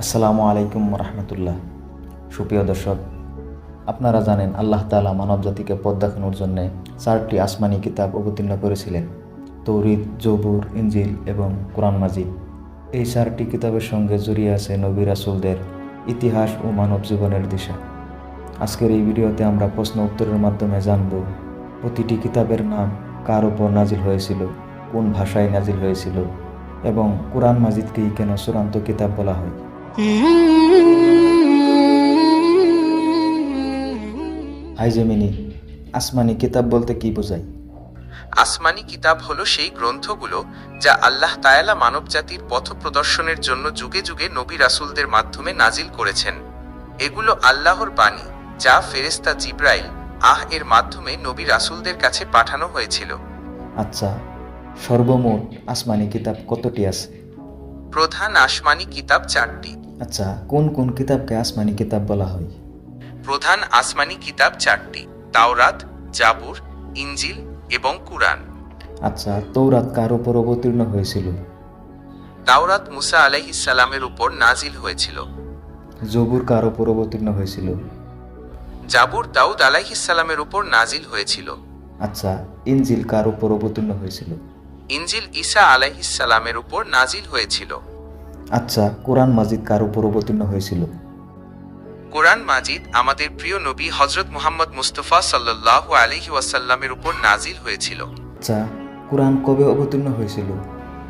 আসসালামু আলাইকুম রহমতুল্লাহ। সুপ্রিয় দর্শক, আপনারা জানেন আল্লাহ তালা মানব জাতিকে পথ দেখানোর জন্য চারটি আসমানি কিতাব অবতীর্ণ করেছিলেন তৌরিদ জবুর ইঞ্জিল এবং কোরআন মাজিদ। এই চারটি কিতাবের সঙ্গে জড়িয়ে আছে নবী রাসুলদের ইতিহাস ও মানব জীবনের দিশা। আজকের এই ভিডিওতে আমরা প্রশ্ন উত্তরের মাধ্যমে জানব, প্রতিটি কিতাবের নাম কার ওপর নাজিল হয়েছিল, কোন ভাষায় নাজিল হয়েছিল এবং কোরআন মাজিদকেই কেন চূড়ান্ত কিতাব বলা হয়। হাই জেমিনি আসমানি কিতাব বলতে কি বোঝায়? আসমানি কিতাব হলো সেই গ্রন্থগুলো যা আল্লাহ তায়ালা মানবজাতির পথ প্রদর্শনের জন্য যুগে যুগে নবী রাসুলদের মাধ্যমে নাজিল করেছেন। এগুলো আল্লাহর বাণী যা ফেরেস্তা জিব্রাইল আহ এর মাধ্যমে নবী রাসুলদের কাছে পাঠানো হয়েছিল। আচ্ছা সর্বমোট আসমানি কিতাব কতটি আছে? প্রধান আসমানি কিতাব চারটি। আচ্ছা কোন কোন কিতাবকে আসমানি কিতাব বলা হয়? প্রধান আসমানি কিতাব চারটি তাওরাত জাবুর ইঞ্জিল এবং কুরআন। আচ্ছা তৌরাত কার উপর অবতীর্ণ হয়েছিল? তাওরাত মুসা আলাইহিস সালামের উপর নাজিল হয়েছিল। জবুর কার উপর অবতীর্ণ হয়েছিল? জাবুর দাউদ আলাইহিস সালামের উপর নাজিল হয়েছিল। আচ্ছা ইঞ্জিল কার উপর অবতীর্ণ হয়েছিল? ইঞ্জিল ঈসা আলাইহিস সালামের উপর নাজিল হয়েছিল। আচ্ছা কোরআন মাজিদ কার উপর অবতীর্ণ হয়েছিল? কোরআন মাজিদ আমাদের প্রিয় নবী হজরত মুহাম্মদ মুস্তফা সাল্লাল্লাহু আলাইহি ওয়াসাল্লামের উপর নাজিল হয়েছিল। আচ্ছা কোরআন কবে অবতীর্ণ হয়েছিল?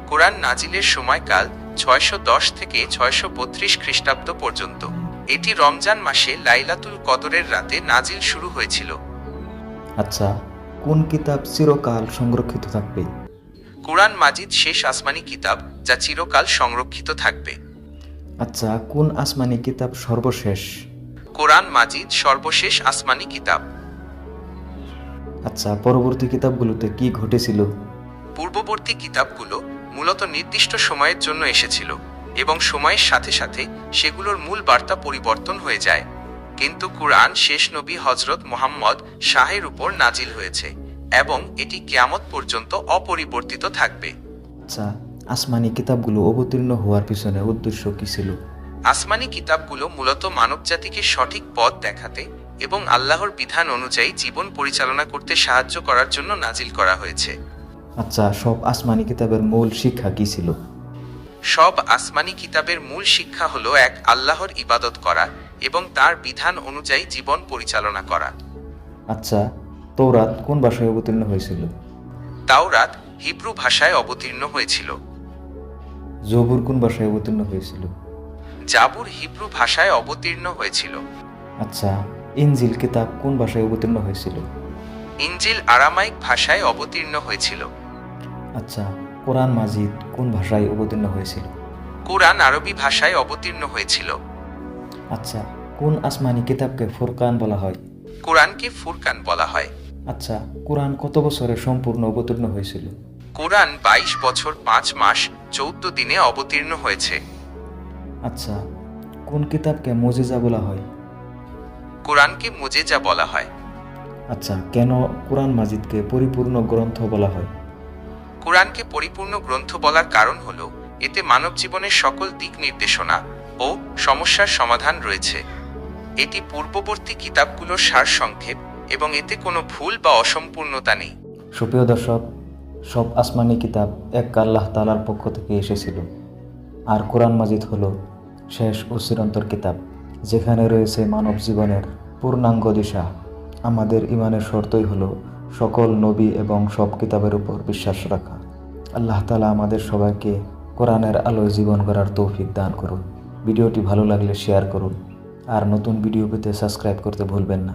কোরআন নাজিলের সময়কাল ছয়শো দশ থেকে ছয়শো বত্রিশ খ্রিস্টাব্দ পর্যন্ত। এটি রমজান মাসে লাইলাতুল কদরের রাতে নাজিল শুরু হয়েছিল। আচ্ছা কোন কিতাব চিরকাল সংরক্ষিত থাকবে? কোরআন মাজিদ শেষ আসমানি কিতাব যা চিরকাল সংরক্ষিত থাকবে। আচ্ছা কোন আসমানি কিতাব সর্বশেষ? কোরআন মাজিদ সর্বশেষ আসমানি কিতাব। আচ্ছা পরবর্তী কিতাবগুলোতে কি ঘটেছিল? পূর্ববর্তী কিতাবগুলো মূলত নির্দিষ্ট সময়ের জন্য এসেছিল এবং সময়ের সাথে সাথে সেগুলোর মূল বার্তা পরিবর্তন হয়ে যায়। কিন্তু কুরআন শেষ নবী হজরত মোহাম্মদ শাহের উপর নাজিল হয়েছে। এবং এটি কেয়ামত পর্যন্ত অপরিবর্তিত থাকবে। আচ্ছা আসমানি কিতাবগুলো অবতীর্ণ হওয়ার পিছনে উদ্দেশ্য কি ছিল? আসমানি কিতাবগুলো মূলত মানবজাতিকে সঠিক পথ দেখাতে এবং আল্লাহর বিধান অনুযায়ী জীবন পরিচালনা করতে সাহায্য করার জন্য নাজিল করা হয়েছে। আচ্ছা সব আসমানি কিতাবের মূল শিক্ষা কি ছিল? সব আসমানি কিতাবের মূল শিক্ষা হলো এক আল্লাহর ইবাদত করা এবং তার বিধান অনুযায়ী জীবন পরিচালনা করা। আচ্ছা তৌরাত কোন ভাষায় অবতীর্ণ হয়েছিল? তাওরাত হিব্রু ভাষায় অবতীর্ণ হয়েছিল। জবুর কোন ভাষায় অবতীর্ণ হয়েছিল? জাবুর হিব্রু ভাষায় অবতীর্ণ হয়েছিল। আচ্ছা ইনজিল কিতাব কোন ভাষায় অবতীর্ণ হয়েছিল? ইঞ্জিল আরামাইক ভাষায় অবতীর্ণ হয়েছিল। আচ্ছা কোরআন মাজিদ কোন ভাষায় অবতীর্ণ হয়েছিল? কোরআন আরবি ভাষায় অবতীর্ণ হয়েছিল। আচ্ছা কোন আসমানি কিতাবকে ফুরকান বলা হয়? কোরআনকে ফুরকান বলা হয়। আচ্ছা কোরআন কত বছরে সম্পূর্ণ অবতীর্ণ হয়েছিল? কোরআন বাইশ বছর পাঁচ মাস চৌদ্দ দিনে অবতীর্ণ হয়েছে। আচ্ছা কোন কিতাবকে মজিজা বলা হয়? কোরআনকে মুজেজা বলা হয়। আচ্ছা কেন কোরআন মাজিদকে পরিপূর্ণ গ্রন্থ বলা হয়? কোরআনকে পরিপূর্ণ গ্রন্থ বলার কারণ হল এতে মানব জীবনের সকল দিক নির্দেশনা ও সমস্যার সমাধান রয়েছে। এটি পূর্ববর্তী কিতাবগুলোর সারসংক্ষেপ এবং এতে কোনো ভুল বা অসম্পূর্ণতা নেই। সুপ্রিয় দর্শক, সব আসমানি কিতাব এক আল্লাহ তালার পক্ষ থেকে এসেছিল। আর কোরআন মাজিদ হলো শেষ ও চিরন্তর কিতাব, যেখানে রয়েছে মানব জীবনের পূর্ণাঙ্গ দিশা। আমাদের ইমানের শর্তই হলো সকল নবী এবং সব কিতাবের উপর বিশ্বাস রাখা। আল্লাহ তালা আমাদের সবাইকে কোরআনের আলোয় জীবন করার তৌফিক দান করুন। ভিডিওটি ভালো লাগলে শেয়ার করুন। আর নতুন ভিডিও পেতে সাবস্ক্রাইব করতে ভুলবেন না।